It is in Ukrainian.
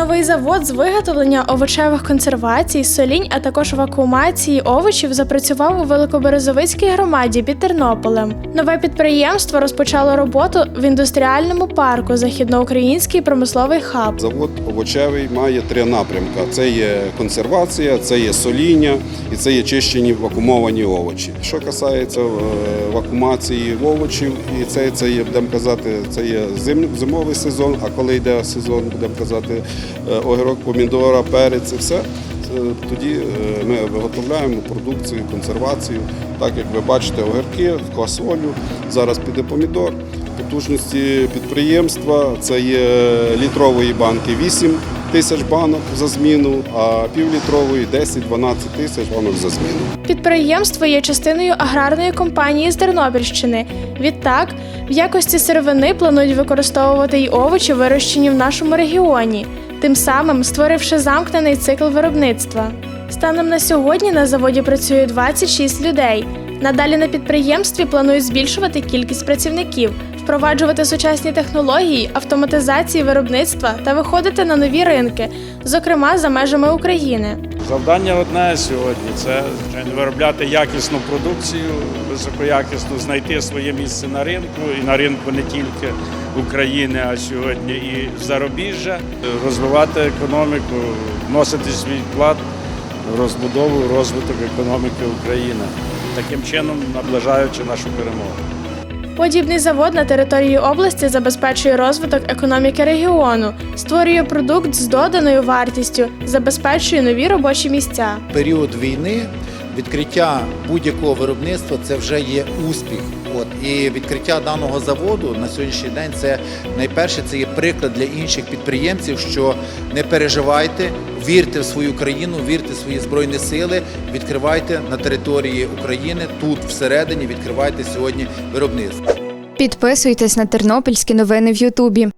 Новий завод з виготовлення овочевих консервацій, солінь, а також вакуумації овочів запрацював у Великоберезовицькій громаді під Тернополем. Нове підприємство розпочало роботу в індустріальному парку Західноукраїнський промисловий хаб. Завод овочевий має три напрямки: це є консервація, це є соління і це є чищені вакуумовані овочі. Що касається е, вакуумації овочів, і це, це є, будемо казати, це є зим, зимовий сезон. А коли йде сезон, будемо казати, огірок, помідора, перець, це все. Тоді е, ми виготовляємо продукцію, консервацію. Так як ви бачите, огірки, квасолю. Зараз піде помідор. Потужності підприємства це є літрової банки 8 тисяч банок за зміну, а півлітрової 10-12 тисяч банок за зміну. Підприємство є частиною аграрної компанії з Тернопільщини. Відтак, в якості сировини планують використовувати й овочі, вирощені в нашому регіоні, тим самим створивши замкнений цикл виробництва. Станом на сьогодні на заводі працює 26 людей. Надалі на підприємстві планують збільшувати кількість працівників, впроваджувати сучасні технології, автоматизації виробництва та виходити на нові ринки, зокрема за межами України. Завдання одне сьогодні це виробляти якісну продукцію, високоякісну, знайти своє місце на ринку і на ринку не тільки України, а сьогодні і зарубіжжя, розвивати економіку, вносити свій вклад в розбудову, розвиток економіки України, таким чином наближаючи нашу перемогу. Подібний завод на території області забезпечує розвиток економіки регіону, створює продукт з доданою вартістю, забезпечує нові робочі місця. період війни відкриття будь-якого виробництва це вже є успіх. От і відкриття даного заводу на сьогоднішній день це найперше це є приклад для інших підприємців, що не переживайте, вірте в свою країну, вірте в свої збройні сили, відкривайте на території України тут всередині. Відкривайте сьогодні виробництво. Підписуйтесь на тернопільські новини в Ютубі.